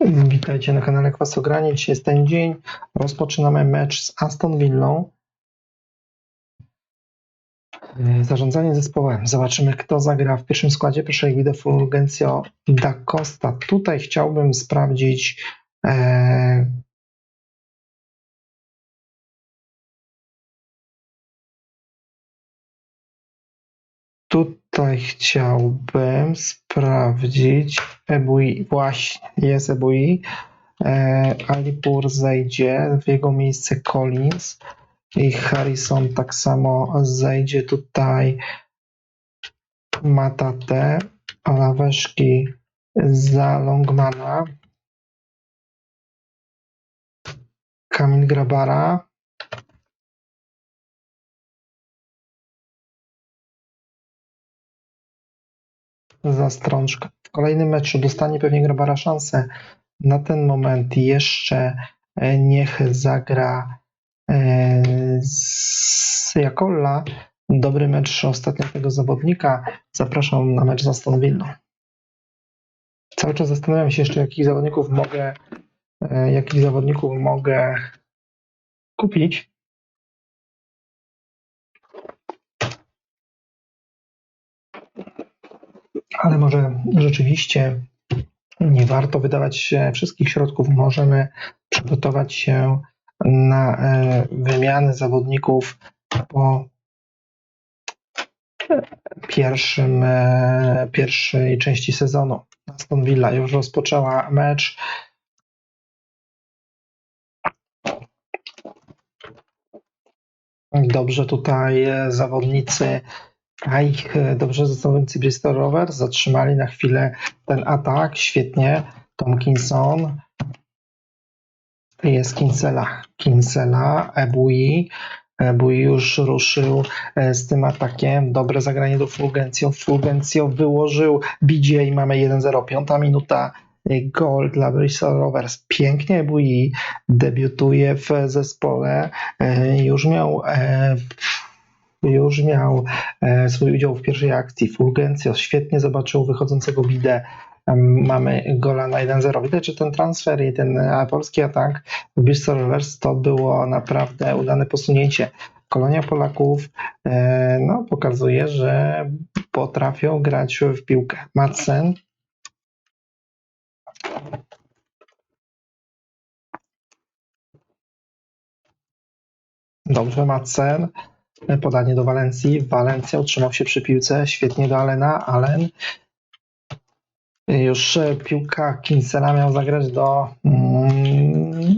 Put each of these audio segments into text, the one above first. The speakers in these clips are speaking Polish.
Witajcie na kanale Kwasogranie. Dzisiaj jest ten dzień. Rozpoczynamy mecz z Aston Villą. Yy, Zarządzanie zespołem. Zobaczymy, kto zagra w pierwszym składzie. Proszę Guido Fulgencio da Costa. Tutaj chciałbym sprawdzić e, chciałbym sprawdzić Ebui. Właśnie, jest Ebui. E, Alipur zejdzie, w jego miejsce Collins i Harrison tak samo zejdzie tutaj Matate, Laweszki za Longmana, Kamil Grabara, za Strączka. W kolejnym meczu dostanie pewnie Grabara szansę. Na ten moment jeszcze e, niech zagra e, z Jakolla. Dobry mecz ostatnio tego zawodnika. Zapraszam na mecz z. Cały czas zastanawiam się jeszcze, jakich zawodników mogę, e, jakich zawodników mogę kupić. Ale może rzeczywiście nie warto wydawać wszystkich środków. Możemy przygotować się na e, wymianę zawodników po pierwszym, e, pierwszej części sezonu. Aston Villa już rozpoczęła mecz. Dobrze tutaj e, zawodnicy, a ich e, dobrze zawodnicy Bristol Rovers zatrzymali na chwilę ten atak. Świetnie. Tomkinson. Jest Kinsela. Kinsela, Ebui. Ebui już ruszył e, z tym atakiem. Dobre zagranie do Fulgencio. Fulgencio wyłożył BJ. Mamy 1-0. Piąta minuta. E, Gol dla Bristol Rovers. Pięknie Ebui debiutuje w zespole. Już miał już miał e, swój udział w pierwszej akcji. Fulgencio świetnie zobaczył wychodzącego Bidę. Mamy gola na 1-0. Widać, że ten transfer i ten e, polski atak w Bristol Rovers to było naprawdę udane posunięcie. Kolonia Polaków e, no, pokazuje, że potrafią grać w piłkę. Madsen Dobrze, Madsen. Podanie do Walencji. Walencja utrzymał się przy piłce. Świetnie do Alena. Allen. Już e, piłka Kinsela miał zagrać do mm,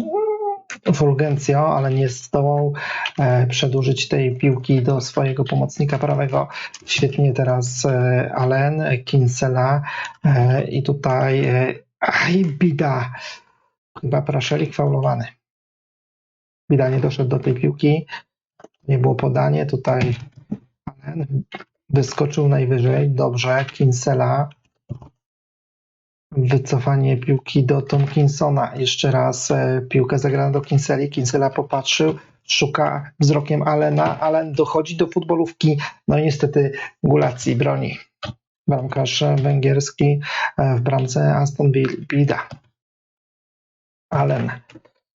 Fulgencio, ale nie zdołał e, przedłużyć tej piłki do swojego pomocnika prawego. Świetnie teraz e, Allen, Kinsela i tutaj aj, Bida. Chyba Praszelik faulowany. Bida nie doszedł do tej piłki. Nie było podanie. Tutaj Allen wyskoczył najwyżej. Dobrze. Kinsela. Wycofanie piłki do Tomkinsona. Jeszcze raz e, piłkę zagrana do Kinseli. Kinsela popatrzył. Szuka wzrokiem Alena. Allen dochodzi do futbolówki. No i niestety Gulacji broni. Bramkarz węgierski e, w bramce Aston Vill- Bida. Allen.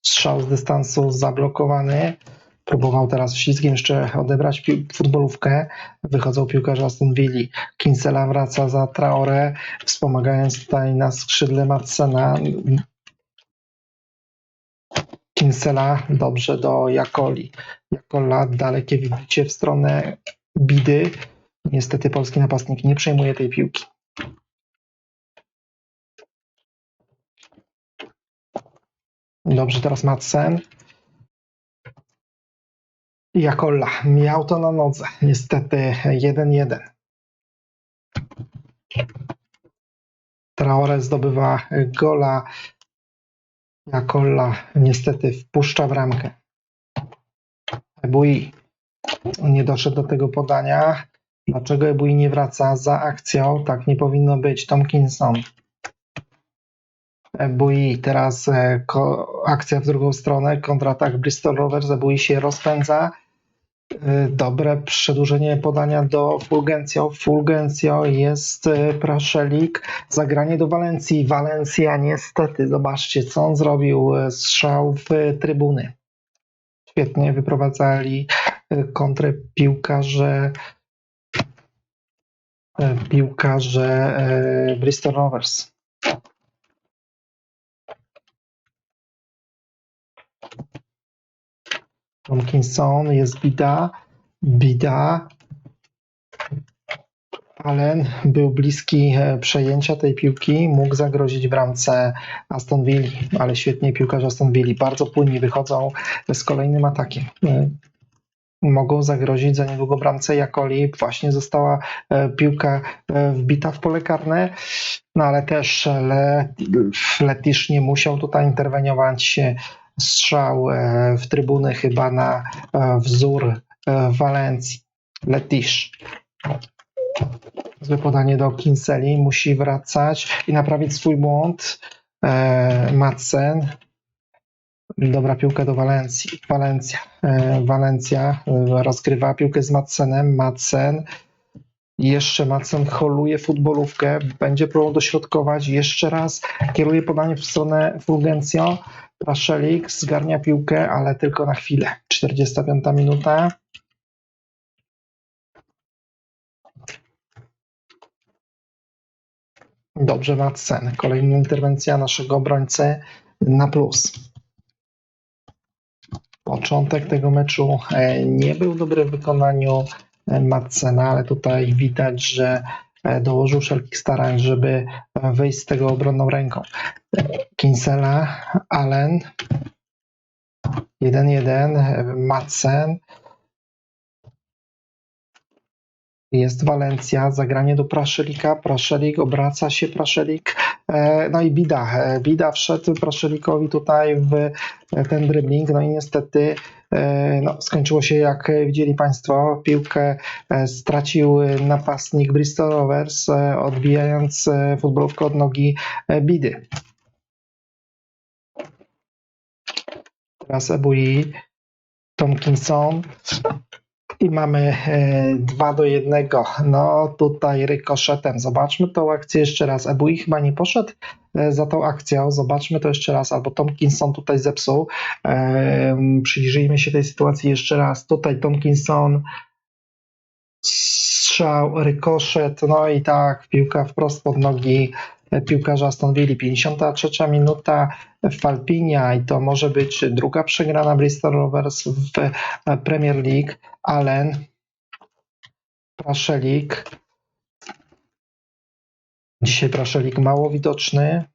Strzał z dystansu zablokowany. Próbował teraz ślizgiem jeszcze odebrać futbolówkę. Wychodzą piłkarze Aston Villa. Kinsela wraca za Traore, wspomagając tutaj na skrzydle Madsena. Kinsela dobrze do Jakoli. Jakola dalekie wybicie w stronę Bidy. Niestety polski napastnik nie przejmuje tej piłki. Dobrze, teraz Madsen. Jakolla miał to na nodze. Niestety 1-1. Traore zdobywa gola. Jakolla niestety wpuszcza w ramkę. Ebui nie doszedł do tego podania. Dlaczego Ebui nie wraca za akcją? Tak nie powinno być. Tomkinson. Ebui teraz e, akcja w drugą stronę. Kontratak Bristol Rovers. Ebui się rozpędza. Y, Dobre przedłużenie podania do Fulgencio. Fulgencio jest y, Praszelik. Zagranie do Walencji. Walencja niestety, zobaczcie co on zrobił. Y, Strzał w trybuny. Świetnie wyprowadzali kontrę piłkarze piłkarze Bristol Rovers. Tomkinson, jest Bida, Bida, Allen był bliski e, przejęcia tej piłki, mógł zagrozić bramce Aston Villa, ale świetnie piłkarze Aston Villa, bardzo płynnie wychodzą z kolejnym atakiem. E, Mogą zagrozić za niedługo bramce Jakoli. Właśnie została e, piłka wbita w pole karne, no ale też Le, Letisz nie musiał tutaj interweniować. Strzał e, w trybuny chyba na e, wzór e, Walencji. Letisz. Złe podanie do Kinseli. Musi wracać i naprawić swój błąd. Madsen. Dobra piłka do Walencji. Walencja. Walencja rozgrywa piłkę z Madsenem. Madsen. Jeszcze Madsen holuje futbolówkę. Będzie próbował dośrodkować. Jeszcze raz kieruje podanie w stronę Fulgencio. Praszelik zgarnia piłkę, ale tylko na chwilę. 45 minuta. Dobrze, Madsen. Kolejna interwencja naszego obrońcy na plus. Początek tego meczu e, nie był dobry w wykonaniu e, Madsena, ale tutaj widać, że dołożył wszelkich starań, żeby e, wyjść z tego obronną ręką. E, Kinsela, Allen, 1-1, e, Madsen, jest Walencja, zagranie do Praszelika, Praszelik obraca się, Praszelik, e, no i Bida, e, Bida wszedł Praszelikowi tutaj w e, ten dribbling, no i niestety no, skończyło się jak widzieli Państwo, piłkę stracił napastnik Bristol Rovers, odbijając futbolówkę od nogi Bidy. Teraz Ebui, Tomkinson, i mamy 2 do 1. No tutaj rykoszetem. Zobaczmy tą akcję jeszcze raz. Ebui chyba nie poszedł e, za tą akcją. Zobaczmy to jeszcze raz. Albo Tomkinson tutaj zepsuł. Em, Przyjrzyjmy się tej sytuacji jeszcze raz. Tutaj Tomkinson strzał, rykoszet. No i tak, piłka wprost pod nogi e, piłkarza Aston Villa. 53 minuta Falpinia i to może być druga przegrana Bristol Rovers w e, Premier League. Allen, Praszelik. Dzisiaj Praszelik mało widoczny.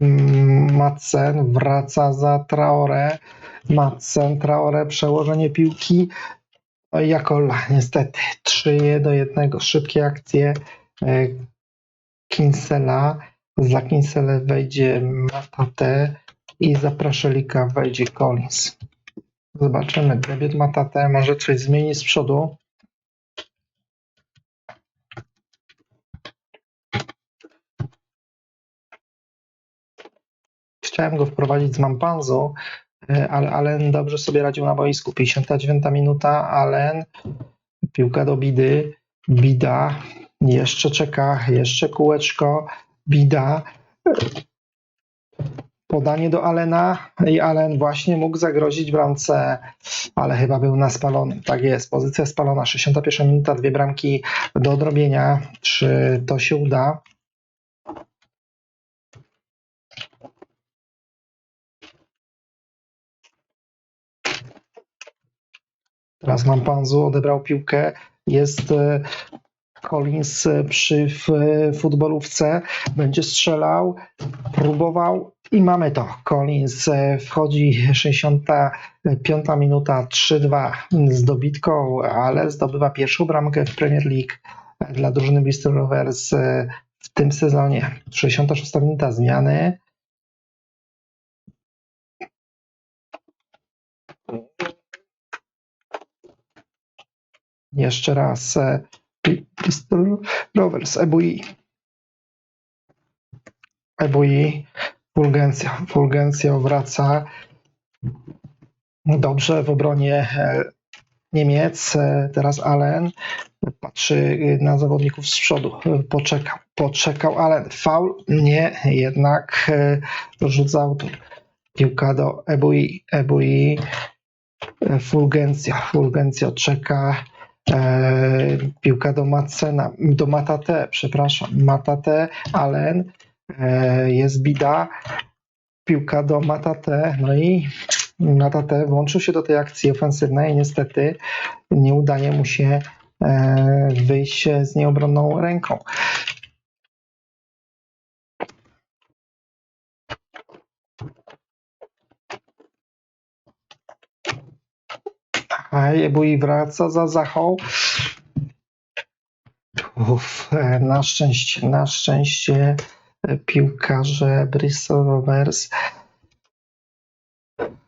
Mm, Madsen wraca za Traore. Madsen, Traore, przełożenie piłki. No i Jakola, niestety. 3 do 1. Szybkie akcje e, Kinsela. Za Kinselę wejdzie Matate i za Praszelika wejdzie Collins. Zobaczymy. Debiut Matate może coś zmieni z przodu. Chciałem go wprowadzić z Mampanzu, e, ale Allen dobrze sobie radził na boisku. 59 minuta, Allen, piłka do Bidy, Bida, jeszcze czeka, jeszcze kółeczko, Bida, podanie do Alena i Allen właśnie mógł zagrozić bramce, ale chyba był na spalony. Tak jest, pozycja spalona, 61 minuta, dwie bramki do odrobienia. Czy to się uda? Teraz mam Panzu, odebrał piłkę. Jest Collins e, przy w futbolówce. Będzie strzelał, próbował i mamy to. Collins e, wchodzi 65 minuta 3-2 z dobitką, ale zdobywa pierwszą bramkę w Premier League dla drużyny Bristol Rovers e, w tym sezonie. 66 minuta zmiany. Jeszcze raz e, Bristol Rovers, Ebui. Ebui, Fulgencja. Fulgencja wraca. Dobrze w obronie e, Niemiec. E, Teraz Allen patrzy na zawodników z przodu. E, Poczekał, poczekał Allen. Faul? Nie, jednak e, rzucał tu piłka do Ebui. Ebui e, Fulgencja. Fulgencja czeka. E, piłka do Macena, do Matate, przepraszam. Matate, Allen. E, jest bida. Piłka do Matate. No i Matate włączył się do tej akcji ofensywnej. Niestety nie udaje mu się e, wyjść z nieobronną ręką. A Ebui wraca za Zachą. Uff, e, na szczęście, na szczęście e, piłkarze Bristol Rovers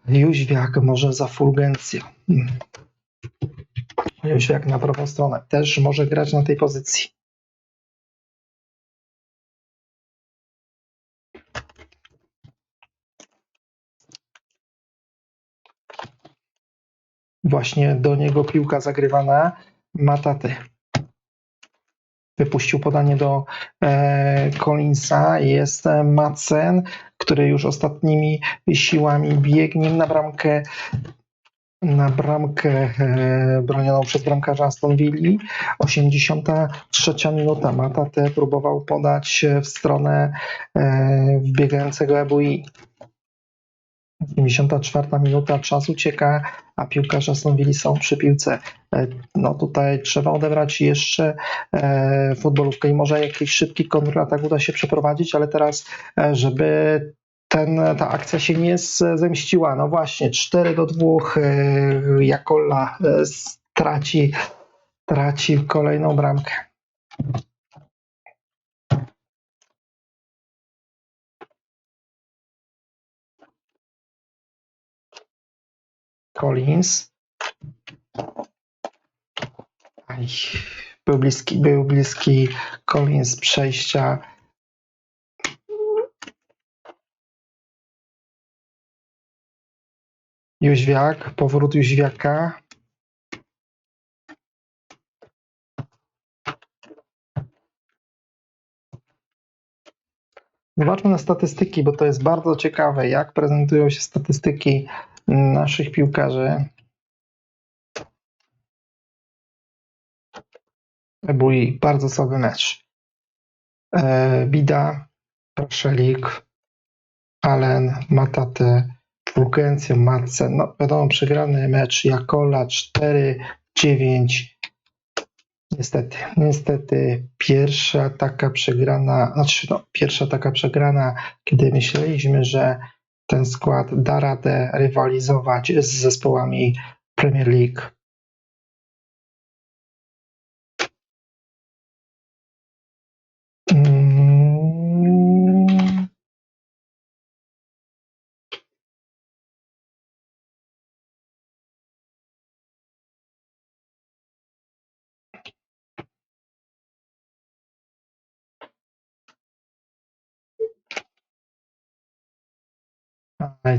Jóźwiak może za Fulgencją. Hmm. Jóźwiak na prawą stronę też może grać na tej pozycji. Właśnie do niego piłka zagrywana. Mataty. Wypuścił podanie do e, Collinsa. Jest e, Madsen, który już ostatnimi siłami biegnie na bramkę na bramkę e, bronioną przez bramkarza Aston Villa. 83 minuta. Matate próbował podać w stronę e, wbiegającego Ebui. 54 minuta, czas ucieka, a piłkarze Aston Villa są przy piłce. E, No tutaj trzeba odebrać jeszcze e, futbolówkę i może jakiś szybki kontratak uda się przeprowadzić, ale teraz, e, żeby ten, ta akcja się nie zemściła. No właśnie, 4 do 2 e, Jakolla e, straci, traci kolejną bramkę. Collins. Aj, był bliski, był bliski Collins przejścia. Jóźwiak, powrót Jóźwiaka. Zobaczmy na statystyki, bo to jest bardzo ciekawe, jak prezentują się statystyki naszych piłkarzy. Ebui, bardzo słaby mecz. E, Bida, Praszelik, Allen, Matate, Fulgencio, Madsen. No wiadomo, przegrany mecz Jakola 4-9. Niestety, niestety pierwsza taka przegrana, znaczy no, pierwsza taka przegrana, kiedy myśleliśmy, że ten skład da radę rywalizować z zespołami Premier League.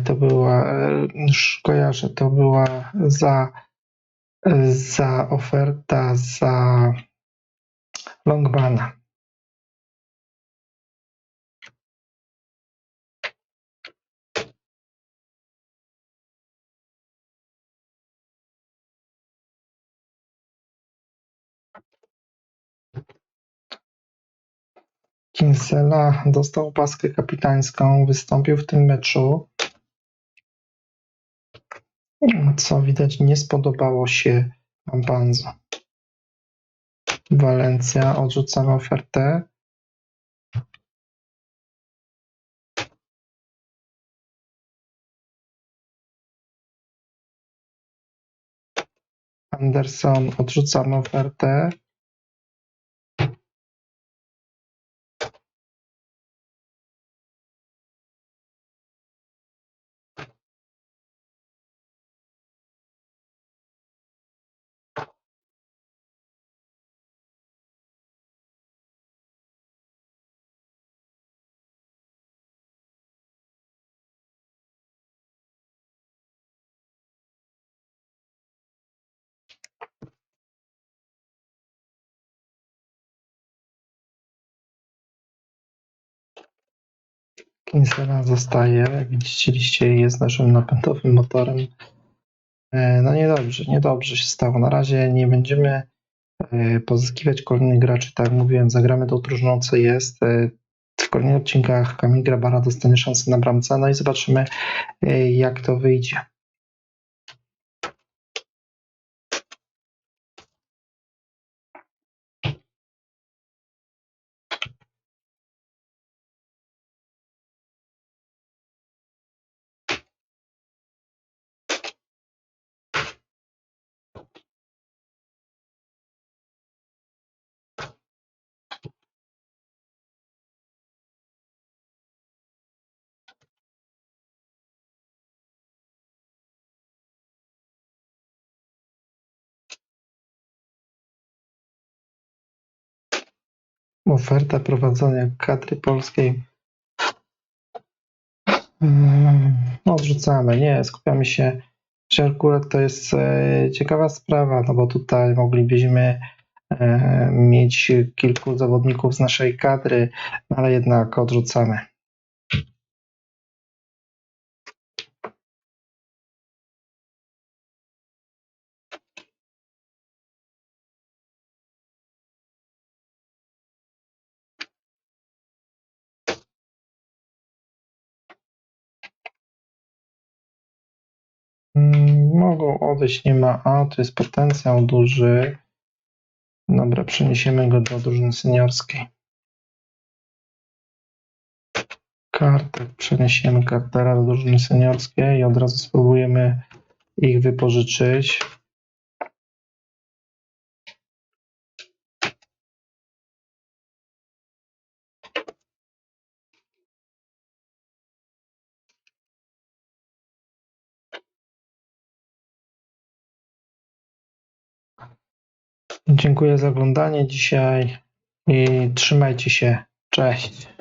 To była, e, już kojarzę, to była za, za oferta za Longbana. Kinsella dostał paskę kapitańską, wystąpił w tym meczu, co widać nie spodobało się Mampanzo. Walencja odrzucamy ofertę. Anderson odrzucamy ofertę. Kinsela zostaje, jak widzieliście, jest naszym napędowym motorem. E, No niedobrze, niedobrze się stało. Na razie nie będziemy e, pozyskiwać kolejnych graczy. Tak jak mówiłem, zagramy tą drużyną, co jest. E, W kolejnych odcinkach Kamil Grabara dostanie szansę na bramce, no i zobaczymy, jak to wyjdzie. Oferta prowadzenia kadry polskiej. Mm, Odrzucamy, nie, skupiamy się. Czy akurat to jest e, ciekawa sprawa, no bo tutaj moglibyśmy e, mieć kilku zawodników z naszej kadry, no ale jednak odrzucamy. Mogą odejść, nie ma A, to jest potencjał duży. Dobra, przeniesiemy go do drużyny seniorskiej. Kartek, przeniesiemy Cartera do drużyny seniorskiej i od razu spróbujemy ich wypożyczyć. Dziękuję za oglądanie dzisiaj i trzymajcie się. Cześć.